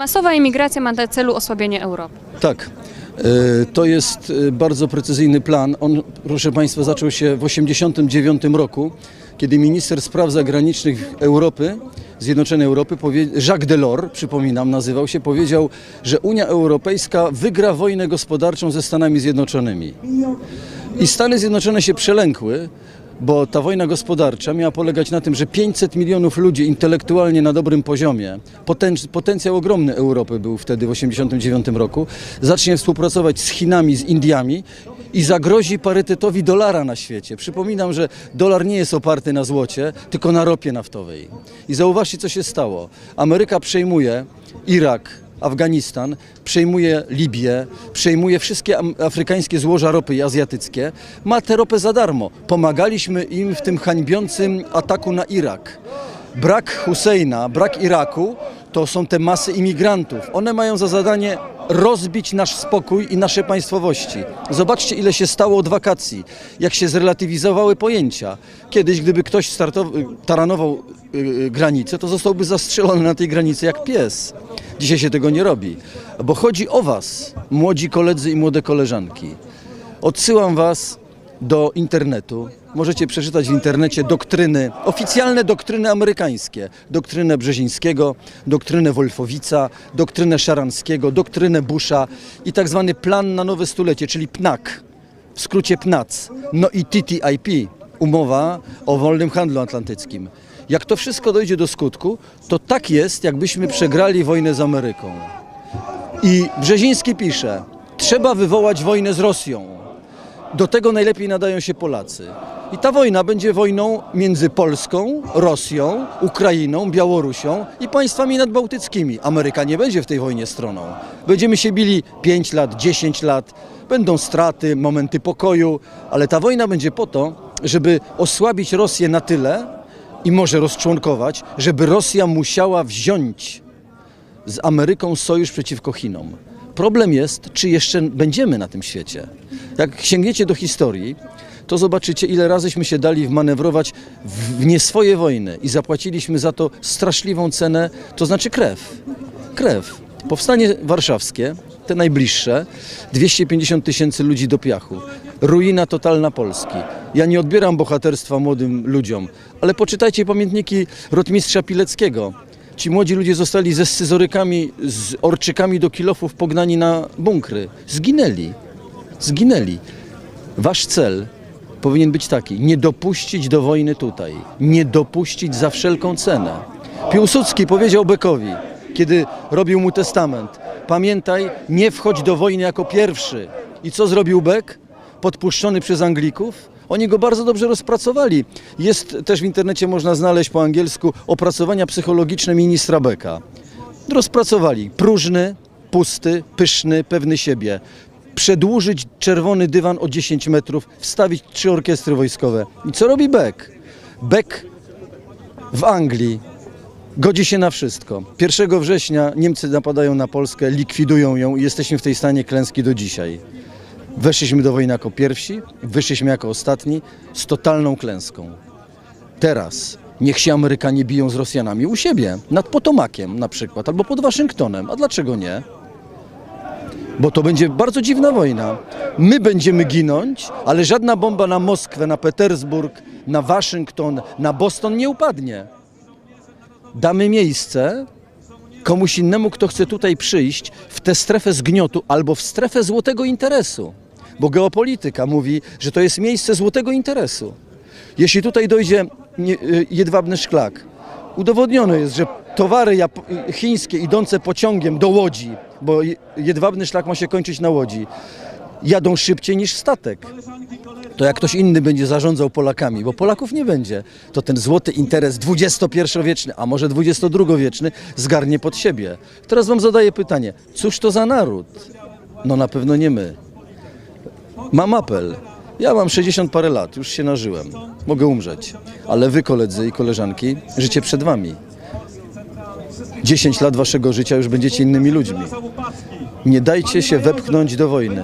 Masowa imigracja ma na celu osłabienie Europy. Tak. E, To jest e, bardzo precyzyjny plan. On, proszę Państwa, zaczął się w 1989 roku, kiedy minister spraw zagranicznych Europy, Zjednoczonej Europy, Jacques Delors, przypominam, nazywał się, powiedział, że Unia Europejska wygra wojnę gospodarczą ze Stanami Zjednoczonymi. I Stany Zjednoczone się przelękły, bo ta wojna gospodarcza miała polegać na tym, że 500 milionów ludzi intelektualnie na dobrym poziomie, poten- potencjał ogromny Europy był wtedy w 1989 roku, zacznie współpracować z Chinami, z Indiami i zagrozi parytetowi dolara na świecie. Przypominam, że dolar nie jest oparty na złocie, tylko na ropie naftowej. I zauważcie, co się stało. Ameryka przejmuje Irak, Afganistan, przejmuje Libię, przejmuje wszystkie afrykańskie złoża ropy i azjatyckie, ma tę ropę za darmo. Pomagaliśmy im w tym hańbiącym ataku na Irak. Brak Husseina, brak Iraku to są te masy imigrantów. One mają za zadanie rozbić nasz spokój i nasze państwowości. Zobaczcie, ile się stało od wakacji, jak się zrelatywizowały pojęcia. Kiedyś, gdyby ktoś taranował y, y, granicę, to zostałby zastrzelony na tej granicy jak pies. Dzisiaj się tego nie robi, bo chodzi o Was, młodzi koledzy i młode koleżanki. Odsyłam Was do internetu. Możecie przeczytać w internecie doktryny, oficjalne doktryny amerykańskie. Doktrynę Brzezińskiego, doktrynę Wolfowica, doktrynę Szaranckiego, doktrynę Busha i tak zwany plan na nowe stulecie, czyli PNAK, w skrócie PNAC. No i TTIP, umowa o wolnym handlu atlantyckim. Jak to wszystko dojdzie do skutku, to tak jest, jakbyśmy przegrali wojnę z Ameryką. I Brzeziński pisze, trzeba wywołać wojnę z Rosją. Do tego najlepiej nadają się Polacy. I ta wojna będzie wojną między Polską, Rosją, Ukrainą, Białorusią i państwami nadbałtyckimi. Ameryka nie będzie w tej wojnie stroną. Będziemy się bili 5 lat, 10 lat, będą straty, momenty pokoju, ale ta wojna będzie po to, żeby osłabić Rosję na tyle i może rozczłonkować, żeby Rosja musiała wziąć z Ameryką sojusz przeciwko Chinom. Problem jest, czy jeszcze będziemy na tym świecie. Jak sięgniecie do historii, to zobaczycie, ile razyśmy się dali wmanewrować w nie swoje wojny i zapłaciliśmy za to straszliwą cenę, to znaczy krew. Krew. Powstanie warszawskie, te najbliższe, 250 tysięcy ludzi do piachu. Ruina totalna Polski. Ja nie odbieram bohaterstwa młodym ludziom, ale poczytajcie pamiętniki rotmistrza Pileckiego. Ci młodzi ludzie zostali ze scyzorykami, z orczykami do kilofów pognani na bunkry. Zginęli. Zginęli. Wasz cel powinien być taki: nie dopuścić do wojny tutaj, nie dopuścić za wszelką cenę. Piłsudski powiedział Bekowi, kiedy robił mu testament: Pamiętaj, nie wchodź do wojny jako pierwszy. I co zrobił Bek? Podpuszczony przez Anglików? Oni go bardzo dobrze rozpracowali. Jest też w internecie można znaleźć po angielsku opracowania psychologiczne ministra Beka. Rozpracowali próżny, pusty, pyszny, pewny siebie. Przedłużyć czerwony dywan o 10 metrów, wstawić trzy orkiestry wojskowe. I co robi Beck? Beck w Anglii godzi się na wszystko. 1 września Niemcy napadają na Polskę, likwidują ją i jesteśmy w tej stanie klęski do dzisiaj. Weszliśmy do wojny jako pierwsi, wyszliśmy jako ostatni z totalną klęską. Teraz niech się Amerykanie biją z Rosjanami u siebie, nad Potomakiem na przykład, albo pod Waszyngtonem. A dlaczego nie? Bo to będzie bardzo dziwna wojna. My będziemy ginąć, ale żadna bomba na Moskwę, na Petersburg, na Waszyngton, na Boston nie upadnie. Damy miejsce komuś innemu, kto chce tutaj przyjść w tę strefę zgniotu albo w strefę złotego interesu. Bo geopolityka mówi, że to jest miejsce złotego interesu. Jeśli tutaj dojdzie y, jedwabny szklak, udowodnione jest, że towary chińskie idące pociągiem do Łodzi, bo je- jedwabny szlak ma się kończyć na Łodzi, jadą szybciej niż statek. To jak ktoś inny będzie zarządzał Polakami, bo Polaków nie będzie, to ten złoty interes XXI-wieczny, a może XXII-wieczny zgarnie pod siebie. Teraz wam zadaję pytanie, cóż to za naród? No na pewno nie my. Mam apel. Ja mam 60 parę lat, już się nażyłem. Mogę umrzeć. Ale wy, koledzy i koleżanki, życie przed wami. 10 lat waszego życia już będziecie innymi ludźmi. Nie dajcie się wepchnąć do wojny.